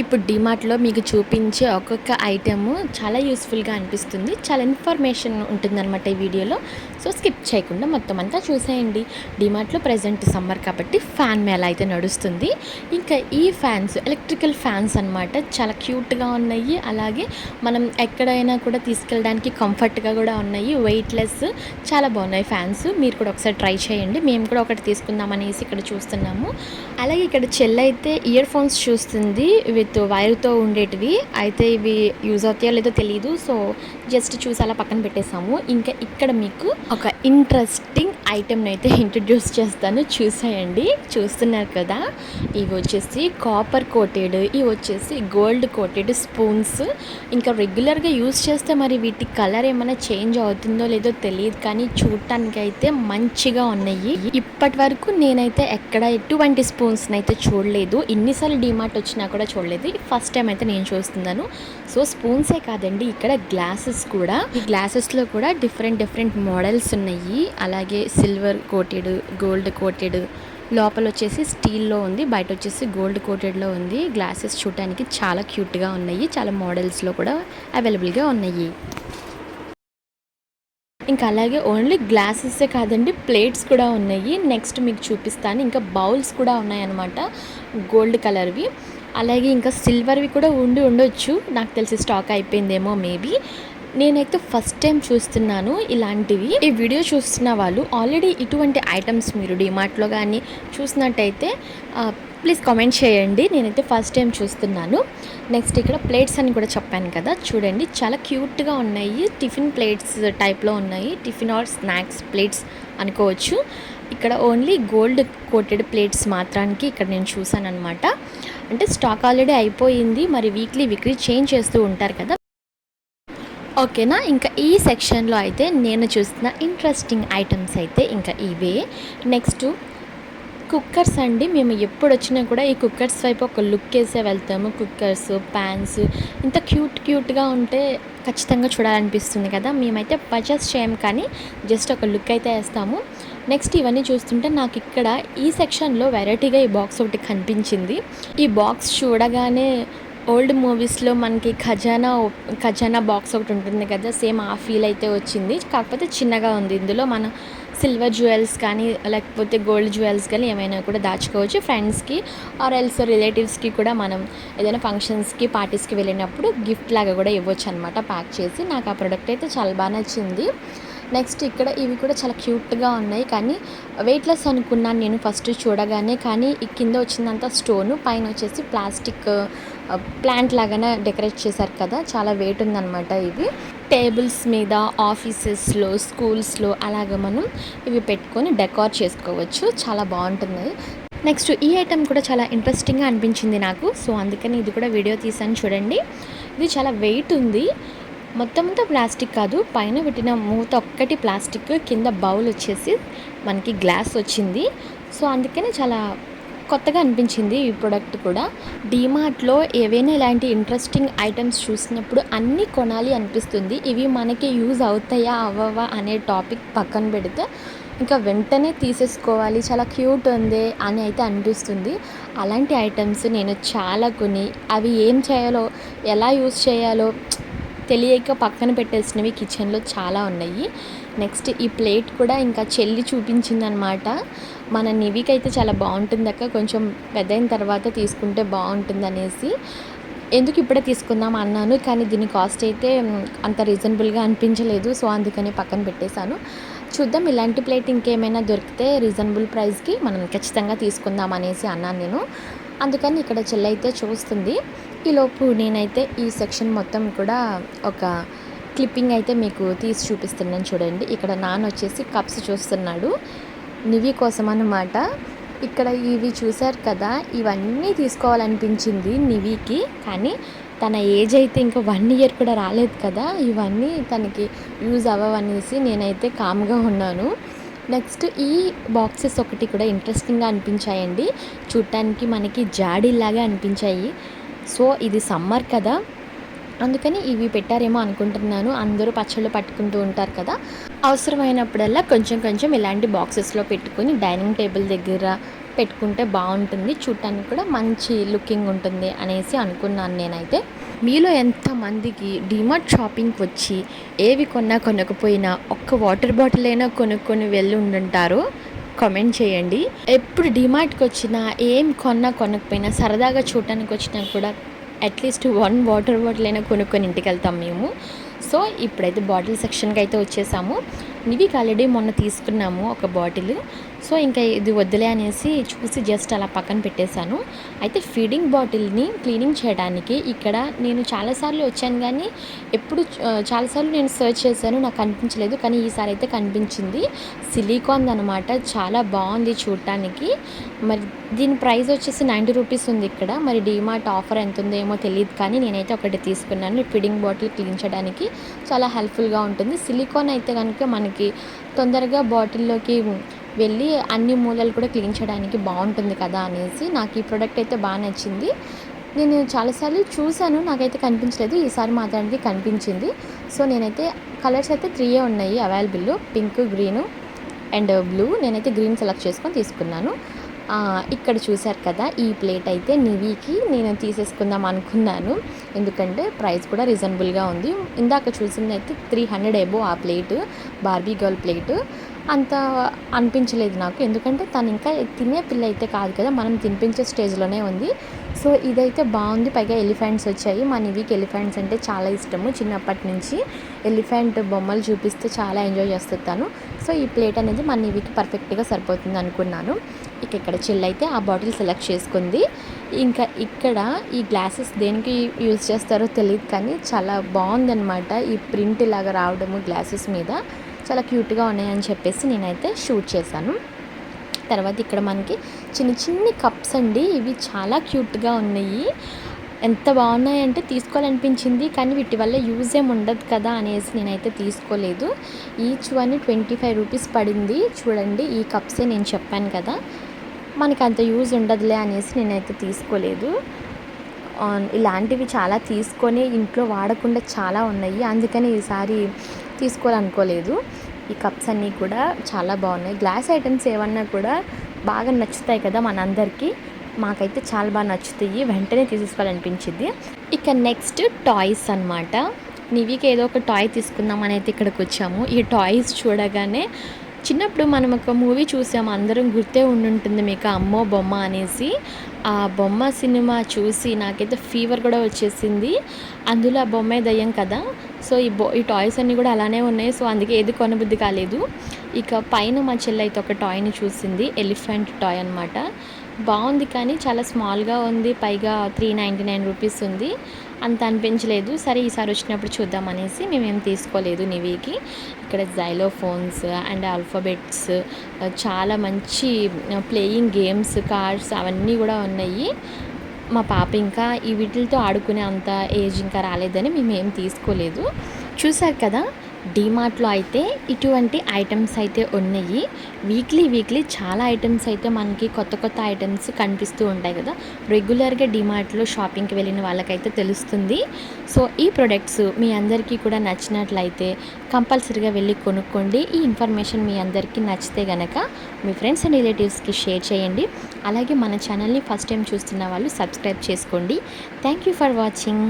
ఇప్పుడు డిమార్ట్లో మీకు చూపించే ఒక్కొక్క ఐటెము చాలా యూస్ఫుల్గా అనిపిస్తుంది. చాలా ఇన్ఫర్మేషన్ ఉంటుందన్నమాట ఈ వీడియోలో. సో స్కిప్ చేయకుండా మొత్తం అంతా చూసేయండి. డిమార్ట్లో ప్రజెంట్ సమ్మర్ కాబట్టి ఫ్యాన్ మేళ అయితే నడుస్తుంది. ఇంకా ఈ ఫ్యాన్స్ ఎలక్ట్రికల్ ఫ్యాన్స్ అన్నమాట చాలా క్యూట్గా ఉన్నాయి. అలాగే మనం ఎక్కడైనా కూడా తీసుకెళ్ళడానికి కంఫర్ట్గా కూడా ఉన్నాయి. వెయిట్లెస్ చాలా బాగున్నాయి ఫ్యాన్స్ మీరు కూడా ఒకసారి ట్రై చేయండి. మేము కూడా ఒకటి తీసుకుందాం అనేసి ఇక్కడ చూస్తున్నాము. అలాగే ఇక్కడ చెల్లి అయితే ఇయర్ ఫోన్స్ చూస్తుంది విత్ వైర్తో ఉండేటివి. అయితే ఇవి యూజ్ అవుతాయో లేదో తెలియదు సో జస్ట్ చూసి అలా పక్కన పెట్టేసాము. ఇంకా ఇక్కడ మీకు ఒక ఇంట్రెస్టింగ్ ఐటెంని అయితే ఇంట్రడ్యూస్ చేస్తాను. చూసేయండి. చూస్తున్నారు కదా. ఇవి వచ్చేసి కాపర్ కోటెడ్ ఇవి వచ్చేసి గోల్డ్ కోటెడ్ స్పూన్స్ ఇంకా రెగ్యులర్గా యూస్ చేస్తే మరి వీటి కలర్ ఏమైనా చేంజ్ అవుతుందో లేదో తెలియదు కానీ చూడటానికి అయితే మంచిగా ఉన్నాయి. ఇప్పటి వరకు నేనైతే ఎక్కడ ఎటువంటి స్పూన్స్ని అయితే చూడలేదు. ఇన్నిసార్లు డిమార్ట్ వచ్చినా కూడా చూడలేదు. ఫస్ట్ టైం అయితే నేను చూస్తున్నాను. సో స్పూన్సే కాదండి ఇక్కడ గ్లాసెస్ కూడా. ఈ గ్లాసెస్లో కూడా డిఫరెంట్ డిఫరెంట్ మోడల్స్ ఉన్నాయి. అలాగే సిల్వర్ కోటెడ్ గోల్డ్ కోటెడ్. లోపల వచ్చేసి స్టీల్లో ఉంది. బయట వచ్చేసి గోల్డ్ కోటెడ్లో ఉంది. గ్లాసెస్ చూడటానికి చాలా క్యూట్గా ఉన్నాయి. చాలా మోడల్స్లో కూడా అవైలబుల్గా ఉన్నాయి. ఇంకా అలాగే ఓన్లీ గ్లాసెసే కాదండి ప్లేట్స్ కూడా ఉన్నాయి. నెక్స్ట్ మీకు చూపిస్తాను. ఇంకా బౌల్స్ కూడా ఉన్నాయన్నమాట గోల్డ్ కలర్వి. అలాగే ఇంకా సిల్వర్వి కూడా ఉండి ఉండొచ్చు. నాకు తెలిసి స్టాక్ అయిపోయిందేమో మేబీ. నేనైతే ఫస్ట్ టైం చూస్తున్నాను ఇలాంటివి. ఈ వీడియో చూస్తున్న వాళ్ళు ఆల్రెడీ ఇటువంటి ఐటమ్స్ మీరు డిమార్ట్లో కానీ చూసినట్టయితే ప్లీజ్ కామెంట్ చేయండి. నేనైతే ఫస్ట్ టైం చూస్తున్నాను. నెక్స్ట్ ఇక్కడ ప్లేట్స్ అని కూడా చెప్పాను కదా చూడండి. చాలా క్యూట్గా ఉన్నాయి. టిఫిన్ ప్లేట్స్ టైప్లో ఉన్నాయి. టిఫిన్ ఆర్ స్నాక్స్ ప్లేట్స్ అనుకోవచ్చు. ఇక్కడ ఓన్లీ గోల్డ్ కోటెడ్ ప్లేట్స్ మాత్రానికి ఇక్కడ నేను చూసాను అనమాట అంటే స్టాక్ ఆల్రెడీ అయిపోయింది. మరి వీక్లీ వీక్లీ చేంజ్ చేస్తూ ఉంటారు కదా. ఓకేనా? ఇంకా ఈ సెక్షన్లో అయితే నేను చూసిన ఇంట్రెస్టింగ్ ఐటమ్స్ అయితే ఇంకా ఇవే. నెక్స్ట్ కుక్కర్స్ అండి. మేము ఎప్పుడు వచ్చినా కూడా ఈ కుక్కర్స్ వైపు ఒక లుక్ వేసే వెళ్తాము. కుక్కర్స్ ప్యాన్స్ ఇంత క్యూట్ క్యూట్గా ఉంటే ఖచ్చితంగా చూడాలనిపిస్తుంది కదా. మేమైతే పర్చేస్ చేయం కానీ జస్ట్ ఒక లుక్ అయితే వేస్తాము. నెక్స్ట్ ఇవన్నీ చూస్తుంటే నాకు ఇక్కడ ఈ సెక్షన్లో వెరైటీగా ఈ బాక్స్ ఒకటి కనిపించింది. ఈ బాక్స్ చూడగానే ఓల్డ్ మూవీస్లో మనకి ఖజానా ఖజానా బాక్స్ ఒకటి ఉంటుంది కదా సేమ్ ఆ ఫీల్ అయితే వచ్చింది. కాకపోతే చిన్నగా ఉంది. ఇందులో మన సిల్వర్ జ్యువెల్స్ కానీ లేకపోతే గోల్డ్ జ్యువెల్స్ కానీ ఏమైనా కూడా దాచుకోవచ్చు. ఫ్రెండ్స్కి ఆర్ ఎల్స్ రిలేటివ్స్కి కూడా మనం ఏదైనా ఫంక్షన్స్కి పార్టీస్కి వెళ్ళినప్పుడు గిఫ్ట్ లాగా కూడా ఇవ్వచ్చు అనమాట ప్యాక్ చేసి. నాకు ఆ ప్రోడక్ట్ అయితే చాలా బాగా నచ్చింది. నెక్స్ట్ ఇక్కడ ఇవి కూడా చాలా క్యూట్గా ఉన్నాయి. కానీ వెయిట్లెస్ అనుకున్నాను నేను ఫస్ట్ చూడగానే. కానీ ఈ కింద వచ్చిందంతా స్టోను. పైన వచ్చేసి ప్లాస్టిక్ ప్లాంట్ లాగానే డెకరేట్ చేశారు కదా చాలా వెయిట్ ఉందన్నమాట ఇవి టేబుల్స్ మీద ఆఫీసెస్లో స్కూల్స్లో అలాగ మనం ఇవి పెట్టుకొని డెకార్ చేసుకోవచ్చు. చాలా బాగుంటుంది. నెక్స్ట్ ఈ ఐటెం కూడా చాలా ఇంట్రెస్టింగ్గా అనిపించింది నాకు. సో అందుకని ఇది కూడా వీడియో తీసాను చూడండి. ఇది చాలా వెయిట్ ఉంది. మొత్తం అంతా ప్లాస్టిక్ కాదు. పైన పెట్టిన మూత ఒక్కటి ప్లాస్టిక్ కింద బౌల్ వచ్చేసి మనకి గ్లాస్ వచ్చింది. సో అందుకని చాలా కొత్తగా అనిపించింది ఈ ప్రోడక్ట్ కూడా. డీమార్ట్లో ఏవైనా ఇలాంటి ఇంట్రెస్టింగ్ ఐటమ్స్ చూసినప్పుడు అన్నీ కొనాలి అనిపిస్తుంది. ఇవి మనకి యూజ్ అవుతాయా అవ్వవా అనే టాపిక్ పక్కన పెడితే ఇంకా వెంటనే తీసేసుకోవాలి. చాలా క్యూట్ ఉంది అని అయితే అనిపిస్తుంది. అలాంటి ఐటమ్స్ నేను చాలా కొని అవి ఏం చేయాలో ఎలా యూజ్ చేయాలో తెలియక పక్కన పెట్టేసినవి కిచెన్లో చాలా ఉన్నాయి. నెక్స్ట్ ఈ ప్లేట్ కూడా ఇంకా చెల్లి చూపించిందనమాట మన నివికి అయితే చాలా బాగుంటుంది అక్క. కొంచెం పెద్దయిన తర్వాత తీసుకుంటే బాగుంటుంది అనేసి ఎందుకు ఇప్పుడే తీసుకుందాం అన్నాను కానీ దీని కాస్ట్ అయితే అంత రీజనబుల్గా అనిపించలేదు సో అందుకని పక్కన పెట్టేశాను. చూద్దాం ఇలాంటి ప్లేట్ ఇంకేమైనా దొరికితే రీజనబుల్ ప్రైస్కి మనం ఖచ్చితంగా తీసుకుందాం అనేసి అన్నాను నేను. అందుకని ఇక్కడ చెల్లి అయితే చూస్తుంది. ఈలోపు నేనైతే ఈ సెక్షన్ మొత్తం కూడా ఒక క్లిప్పింగ్ అయితే మీకు తీసి చూపిస్తున్నాను చూడండి. ఇక్కడ నాన్న వచ్చేసి కప్స్ చూస్తున్నాడు. నివి కోసం అన్నమాట. ఇక్కడ ఇవి చూశారు కదా ఇవన్నీ తీసుకోవాలనిపించింది నివికి. కానీ తన ఏజ్ అయితే ఇంకా వన్ ఇయర్ కూడా రాలేదు కదా ఇవన్నీ తనకి యూజ్ అవ్వవనేసి నేనైతే కామ్గా ఉన్నాను. నెక్స్ట్ ఈ బాక్సెస్ ఒకటి కూడా ఇంట్రెస్టింగ్గా అనిపించాయండి. చూడటానికి మనకి జాడీలాగా అనిపించాయి. సో ఇది సమ్మర్ కదా. అందుకని ఇవి పెట్టారేమో అనుకుంటున్నాను. అందరూ పచ్చళ్ళు పట్టుకుంటూ ఉంటారు కదా. అవసరమైనప్పుడల్లా కొంచెం కొంచెం ఇలాంటి బాక్సెస్లో పెట్టుకొని డైనింగ్ టేబుల్ దగ్గర పెట్టుకుంటే బాగుంటుంది. చూడటానికి కూడా మంచి లుకింగ్ ఉంటుంది అనేసి అనుకున్నాను నేనైతే. మీలో ఎంతమందికి డిమార్ట్ షాపింగ్కి వచ్చి ఏవి కొన్నా కొనకపోయినా ఒక్క వాటర్ బాటిల్ అయినా కొనుక్కొని వెళ్ళి ఉండుంటారు? కామెంట్ చేయండి. ఎప్పుడు డిమార్ట్కి వచ్చినా ఏం కొన్నా కొనకపోయినా సరదాగా చూడటానికి వచ్చినా కూడా అట్లీస్ట్ వన్ వాటర్ బాటిల్ అయినా కొనుక్కొని ఇంటికి వెళ్తాం మేము. సో ఇప్పుడైతే బాటిల్ సెక్షన్కి అయితే వచ్చేసాము. నివికి ఆల్రెడీ మొన్న తీసుకున్నాము ఒక బాటిల్ సో ఇంకా ఇది వద్దులే అనేసి చూసి జస్ట్ అలా పక్కన పెట్టేశాను. అయితే ఫీడింగ్ బాటిల్ని క్లీనింగ్ చేయడానికి ఇక్కడ నేను చాలాసార్లు వచ్చాను కానీ ఎప్పుడు చాలాసార్లు నేను సర్చ్ చేశాను నాకు కనిపించలేదు కానీ ఈసారి అయితే కనిపించింది. సిలికాన్ అనమాట చాలా బాగుంది చూడటానికి. మరి దీని ప్రైస్ వచ్చేసి నైంటీ రూపీస్ ఉంది ఇక్కడ. మరి డీమార్ట్ ఆఫర్ ఎంత ఉందో ఏమో తెలియదు కానీ నేనైతే ఒకటి తీసుకున్నాను. ఫీడింగ్ బాటిల్ క్లీన్ చేయడానికి చాలా హెల్ప్ఫుల్గా ఉంటుంది. సిలికాన్ అయితే కనుక మనకి తొందరగా బాటిల్లోకి వెళ్ళి అన్ని మూలలు కూడా క్లీన్ చేయడానికి బాగుంటుంది కదా అనేసి నాకు ఈ ప్రోడక్ట్ అయితే బాగా నచ్చింది. నేను చాలాసార్లు చూశాను నాకైతే కనిపించలేదు. ఈసారి మాత్రానికి కనిపించింది. సో నేనైతే కలర్స్ అయితే త్రీయే ఉన్నాయి available pink green and blue నేనైతే గ్రీన్ సెలెక్ట్ చేసుకొని తీసుకున్నాను. ఇక్కడ చూశారు కదా ఈ ప్లేట్ అయితే నివీకి నేను తీసేసుకుందాం అనుకున్నాను. ఎందుకంటే ప్రైస్ కూడా రీజనబుల్గా ఉంది. ఇందాక చూసింది అయితే త్రీ హండ్రెడ్ ఎబో ఆ ప్లేట్ బార్బీ గర్ల్ ప్లేట్. అంత అనిపించలేదు నాకు. ఎందుకంటే తను ఇంకా తినే పిల్ల అయితే కాదు కదా మనం తినిపించే స్టేజ్లోనే ఉంది. సో ఇదైతే బాగుంది. పైగా ఎలిఫెంట్స్ వచ్చాయి. మా నివికి ఎలిఫెంట్స్ అంటే చాలా ఇష్టము. చిన్నప్పటి నుంచి ఎలిఫెంట్ బొమ్మలు చూపిస్తే చాలా ఎంజాయ్ చేస్తాను సో ఈ ప్లేట్ అనేది మా నివికి పర్ఫెక్ట్గా సరిపోతుంది అనుకున్నాను. ఇక ఇక్కడ చెల్లి అయితే ఆ బాటిల్ సెలెక్ట్ చేసుకుంది. ఇంకా ఇక్కడ ఈ గ్లాసెస్ దేనికి యూజ్ చేస్తారో తెలియదు కానీ చాలా బాగుందన్నమాట ఈ ప్రింట్ ఇలాగా రావడము గ్లాసెస్ మీద. చాలా క్యూట్గా ఉన్నాయని చెప్పేసి నేనైతే షూట్ చేశాను. తర్వాత ఇక్కడ మనకి చిన్న చిన్ని కప్స్ అండి. ఇవి చాలా క్యూట్గా ఉన్నాయి. ఎంత బాగున్నాయంటే తీసుకోవాలనిపించింది కానీ వీటి వల్ల యూజ్ ఏమి ఉండదు కదా అనేసి నేనైతే తీసుకోలేదు. Each one twenty five rupees పడింది. చూడండి ఈ కప్సే నేను చెప్పాను కదా. మనకి అంత యూజ్ ఉండదులే అనేసి నేనైతే తీసుకోలేదు. ఇలాంటివి చాలా తీసుకొని ఇంట్లో వాడకుండా చాలా ఉన్నాయి. అందుకని ఈసారి తీసుకోవాలనుకోలేదు. ఈ కప్స్ అన్నీ కూడా చాలా బాగున్నాయి. గ్లాస్ ఐటమ్స్ ఏమన్నా కూడా బాగా నచ్చుతాయి కదా మనందరికీ. మాకైతే చాలా బాగా నచ్చుతాయి. వెంటనే తీసుకోవాలనిపించింది ఇక నెక్స్ట్ టాయ్స్ అన్నమాట. నివికి ఏదో ఒక టాయ్ తీసుకుందామని అయితే ఇక్కడికి వచ్చాము. ఈ టాయ్స్ చూడగానే చిన్నప్పుడు మనం ఒక మూవీ చూసాము అందరం గుర్తే ఉండుంటుంది మీకు అమ్మో బొమ్మ అనేసి. ఆ బొమ్మ సినిమా చూసి నాకైతే ఫీవర్ కూడా వచ్చేసింది. అందులో ఆ బొమ్మే దయ్యం కదా. సో ఈ బొ ఈ టాయ్స్ అన్నీ కూడా అలానే ఉన్నాయి. సో అందుకే ఏది కొనబుద్ధి కాలేదు. ఇక పైన మా చెల్లి అయితే ఒక టాయ్ని చూసింది ఎలిఫెంట్ టాయ్ అనమాట బాగుంది కానీ చాలా స్మాల్గా ఉంది పైగా త్రీ నైంటీ నైన్ రూపీస్ ఉంది. అంత అనిపించలేదు. సరే ఈసారి వచ్చినప్పుడు చూద్దాం అనేసి మేమేం తీసుకోలేదు నివికి. ఇక్కడ జైలో ఫోన్స్ అండ్ ఆల్ఫాబెట్స్ చాలా మంచి ప్లేయింగ్ గేమ్స్ కార్డ్స్ అవన్నీ కూడా ఉన్నాయి. మా పాప ఇంకా ఈ వీటితో ఆడుకునే అంత ఏజ్ ఇంకా రాలేదని మేమేం తీసుకోలేదు. చూసారు కదా? డీమార్ట్లో అయితే ఇటువంటి ఐటమ్స్ అయితే ఉన్నాయి. వీక్లీ వీక్లీ చాలా ఐటమ్స్ అయితే మనకి కొత్త కొత్త ఐటమ్స్ కనిపిస్తూ ఉంటాయి కదా. రెగ్యులర్గా డీమార్ట్లో షాపింగ్కి వెళ్ళిన వాళ్ళకైతే తెలుస్తుంది. సో ఈ ప్రొడక్ట్స్ మీ అందరికీ కూడా నచ్చినట్లయితే కంపల్సరీగా వెళ్ళి కొనుక్కోండి. ఈ ఇన్ఫర్మేషన్ మీ అందరికీ నచ్చితే గనక మీ ఫ్రెండ్స్ అండ్ రిలేటివ్స్కి షేర్ చేయండి. అలాగే మన ఛానల్ని ఫస్ట్ టైం చూస్తున్న వాళ్ళు సబ్స్క్రైబ్ చేసుకోండి. Thank you for watching.